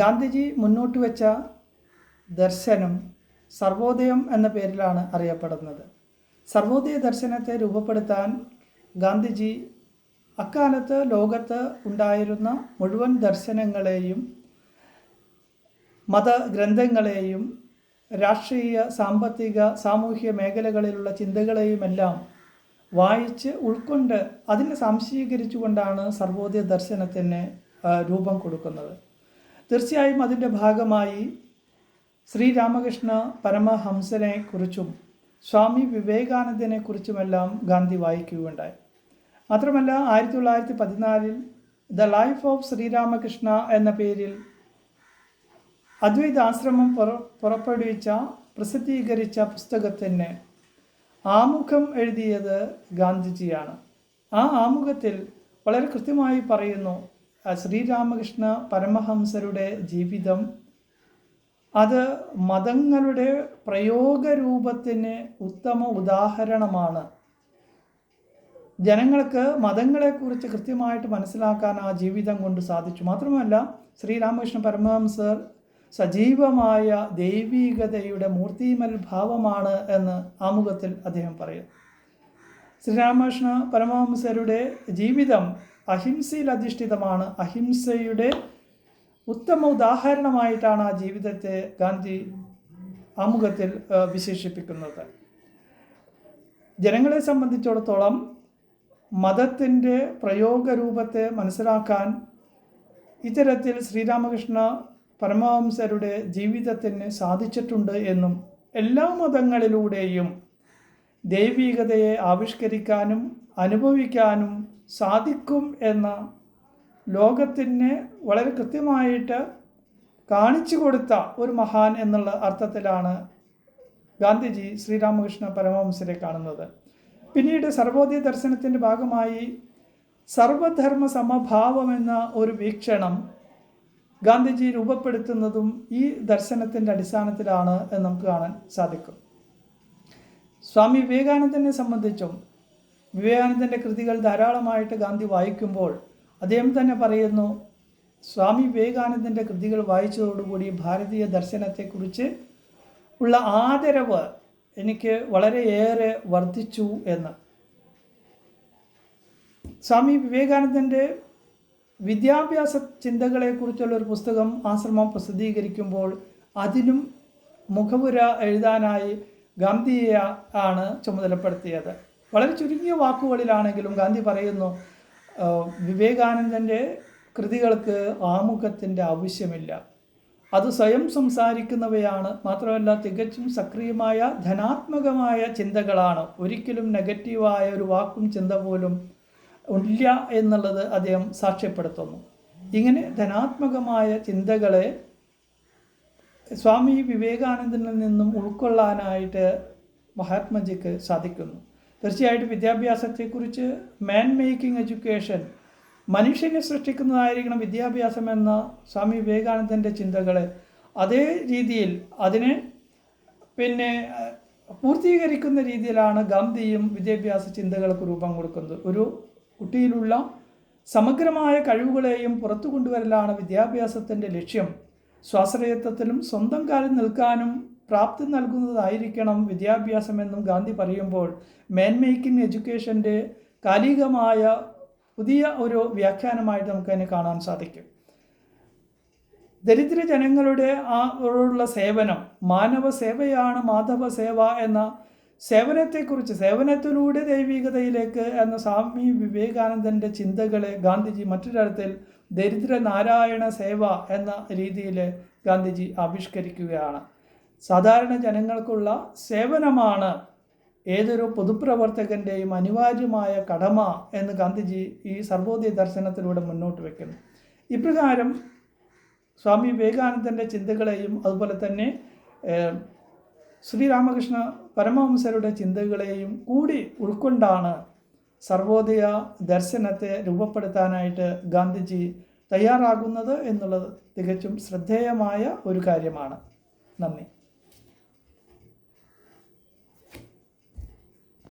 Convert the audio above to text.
ഗാന്ധിജി മുന്നോട്ട് വെച്ച ദർശനം സർവോദയം എന്ന പേരിലാണ് അറിയപ്പെടുന്നത്. സർവോദയ ദർശനത്തെ രൂപപ്പെടുത്താൻ ഗാന്ധിജി അക്കാലത്ത് ലോകത്ത് ഉണ്ടായിരുന്ന മുഴുവൻ ദർശനങ്ങളെയും മതഗ്രന്ഥങ്ങളെയും രാഷ്ട്രീയ സാമ്പത്തിക സാമൂഹ്യ മേഖലകളിലുള്ള ചിന്തകളെയുമെല്ലാം വായിച്ച് ഉൾക്കൊണ്ട് അതിനെ സംശീകരിച്ചുകൊണ്ടാണ് സർവോദയ ദർശനത്തിന് രൂപം കൊടുക്കുന്നത്. തീർച്ചയായും അതിന്റെ ഭാഗമായി ശ്രീരാമകൃഷ്ണ പരമഹംസനെ കുറിച്ചും സ്വാമി വിവേകാനന്ദനെ കുറിച്ചുമെല്ലാം ഗാന്ധി വായിക്കുകയുണ്ടായി. മാത്രമല്ല ആയിരത്തി തൊള്ളായിരത്തി പതിനാലിൽ ദ ലൈഫ് ഓഫ് ശ്രീരാമകൃഷ്ണ എന്ന പേരിൽ അദ്വൈതാശ്രമം പുറ പുറപ്പെടുവിച്ച പ്രസിദ്ധീകരിച്ച പുസ്തകത്തിന് ആമുഖം എഴുതിയത് ഗാന്ധിജിയാണ്. ആ ആമുഖത്തിൽ വളരെ കൃത്യമായി പറയുന്നു ശ്രീരാമകൃഷ്ണ പരമഹംസരുടെ ജീവിതം അത് മതങ്ങളുടെ പ്രയോഗരൂപത്തിന് ഉത്തമ ഉദാഹരണമാണ്. ജനങ്ങൾക്ക് മതങ്ങളെക്കുറിച്ച് കൃത്യമായിട്ട് മനസ്സിലാക്കാൻ ആ ജീവിതം കൊണ്ട് സാധിച്ചു. മാത്രമല്ല ശ്രീരാമകൃഷ്ണ പരമഹംസർ സജീവമായ ദൈവീകതയുടെ മൂർത്തിമൽ ഭാവമാണ് എന്ന് ആമുഖത്തിൽ അദ്ദേഹം പറയും ശ്രീരാമകൃഷ്ണ പരമഹംസരുടെ ജീവിതം അഹിംസയിൽ അധിഷ്ഠിതമാണ് അഹിംസയുടെ ഉത്തമ ഉദാഹരണമായിട്ടാണ് ആ ജീവിതത്തെ ഗാന്ധി ആമുഖത്തിൽ വിശേഷിപ്പിക്കുന്നത്. ജനങ്ങളെ സംബന്ധിച്ചിടത്തോളം മതത്തിന്റെ പ്രയോഗരൂപത്തെ മനസ്സിലാക്കാൻ ഇത്തരത്തിൽ ശ്രീരാമകൃഷ്ണ പരമഹംസരുടെ ജീവിതത്തിന് സാധിച്ചിട്ടുണ്ട് എന്നും എല്ലാ മതങ്ങളിലൂടെയും ദൈവികതയെ ആവിഷ്കരിക്കാനും അനുഭവിക്കാനും സാധിക്കും എന്ന ലോകത്തിന് വളരെ കൃത്യമായിട്ട് കാണിച്ചു കൊടുത്ത ഒരു മഹാൻ എന്നുള്ള അർത്ഥത്തിലാണ് ഗാന്ധിജി ശ്രീരാമകൃഷ്ണ പരമഹംസരെ കാണുന്നത്. പിന്നീട് സർവോദയ ദർശനത്തിന്റെ ഭാഗമായി സർവധർമ്മ സമഭാവം എന്ന ഒരു വീക്ഷണം ഗാന്ധിജി രൂപപ്പെടുത്തുന്നതും ഈ ദർശനത്തിന്റെ അടിസ്ഥാനത്തിലാണ് എന്ന് നമുക്ക് കാണാൻ സാധിക്കും. സ്വാമി വിവേകാനന്ദനെ സംബന്ധിച്ചും വിവേകാനന്ദന്റെ കൃതികൾ ധാരാളമായിട്ട് ഗാന്ധി വായിക്കുമ്പോൾ അദ്ദേഹം തന്നെ പറയുന്നു സ്വാമി വിവേകാനന്ദന്റെ കൃതികൾ വായിച്ചതോടുകൂടി ഭാരതീയ ദർശനത്തെക്കുറിച്ച് ഉള്ള ആദരവ് എനിക്ക് വളരെയേറെ വർദ്ധിച്ചു എന്ന്. സ്വാമി വിവേകാനന്ദന്റെ വിദ്യാഭ്യാസ ചിന്തകളെക്കുറിച്ചുള്ള ഒരു പുസ്തകം ആശ്രമം പ്രസിദ്ധീകരിക്കുമ്പോൾ അതിനും മുഖപുര എഴുതാനായി ഗാന്ധിയെ ആണ് ചുമതലപ്പെടുത്തിയത്. വളരെ ചുരുങ്ങിയ വാക്കുകളിലാണെങ്കിലും ഗാന്ധി പറയുന്നു വിവേകാനന്ദന്റെ കൃതികൾക്ക് ആമുഖത്തിന്റെ ആവശ്യമില്ല. അത് സ്വയം സംസാരിക്കുന്നവയാണ്. മാത്രമല്ല തികച്ചും സക്രിയമായ ധനാത്മകമായ ചിന്തകളാണ്. ഒരിക്കലും നെഗറ്റീവായ ഒരു വാക്കും ചിന്ത പോലും ഇല്ല എന്നുള്ളത് അദ്ദേഹം സാക്ഷ്യപ്പെടുത്തുന്നു. ഇങ്ങനെ ധനാത്മകമായ ചിന്തകളെ സ്വാമി വിവേകാനന്ദനിൽ നിന്നും ഉൾക്കൊള്ളാനായിട്ട് മഹാത്മജിക്ക് സാധിക്കുന്നു. തീർച്ചയായിട്ടും വിദ്യാഭ്യാസത്തെക്കുറിച്ച് മാൻ മേക്കിംഗ് എഡ്യൂക്കേഷൻ മനുഷ്യനെ സൃഷ്ടിക്കുന്നതായിരിക്കണം വിദ്യാഭ്യാസം എന്ന സ്വാമി വിവേകാനന്ദന്റെ ചിന്തകൾ അതേ രീതിയിൽ അതിനെ പിന്നെ പൂർത്തീകരിക്കുന്ന രീതിയിലാണ് ഗാന്ധിയും വിദ്യാഭ്യാസ ചിന്തകൾക്ക് രൂപം കൊടുക്കുന്നത്. ഒരു കുട്ടിയിലുള്ള സമഗ്രമായ കഴിവുകളെയും പുറത്തു കൊണ്ടുവരലാണ് വിദ്യാഭ്യാസത്തിന്റെ ലക്ഷ്യം. സ്വാശ്രയത്വത്തിലും സ്വന്തം കാലിൽ നിൽക്കാനും പ്രാപ്തി നൽകുന്നതായിരിക്കണം വിദ്യാഭ്യാസമെന്നും ഗാന്ധി പറയുമ്പോൾ മാൻ മേക്കിംഗ് എഡ്യൂക്കേഷന്റെ കാലികമായ പുതിയ ഒരു വ്യാഖ്യാനമായിട്ട് നമുക്കതിനെ കാണാൻ സാധിക്കും. ദരിദ്ര ജനങ്ങളുടെ ആ സേവനം മാനവ സേവയാണ് മാധവ സേവ എന്ന സേവനത്തെക്കുറിച്ച് സേവനത്തിലൂടെ ദൈവികതയിലേക്ക് എന്ന സ്വാമി വിവേകാനന്ദന്റെ ചിന്തകളെ ഗാന്ധിജി മറ്റൊരർത്ഥത്തിൽ ദരിദ്ര നാരായണ സേവ എന്ന രീതിയിൽ ഗാന്ധിജി ആവിഷ്കരിക്കുകയാണ്. സാധാരണ ജനങ്ങൾക്കുള്ള സേവനമാണ് ഏതൊരു പൊതുപ്രവർത്തകന്റെയും അനിവാര്യമായ കടമ എന്ന് ഗാന്ധിജി ഈ സർവോദയ ദർശനത്തിലൂടെ മുന്നോട്ട് വയ്ക്കുന്നു ഇപ്രകാരം സ്വാമി വിവേകാനന്ദന്റെ ചിന്തകളെയും അതുപോലെ തന്നെ ശ്രീരാമകൃഷ്ണ പരമഹംസരുടെ ചിന്തകളെയും കൂടി ഉൾക്കൊണ്ടാണ് സർവോദയ ദർശനത്തെ രൂപപ്പെടുത്താനായിട്ട് ഗാന്ധിജി തയ്യാറാകുന്നത് എന്നുള്ളത് തികച്ചും ശ്രദ്ധേയമായ ഒരു കാര്യമാണ്. നന്ദി.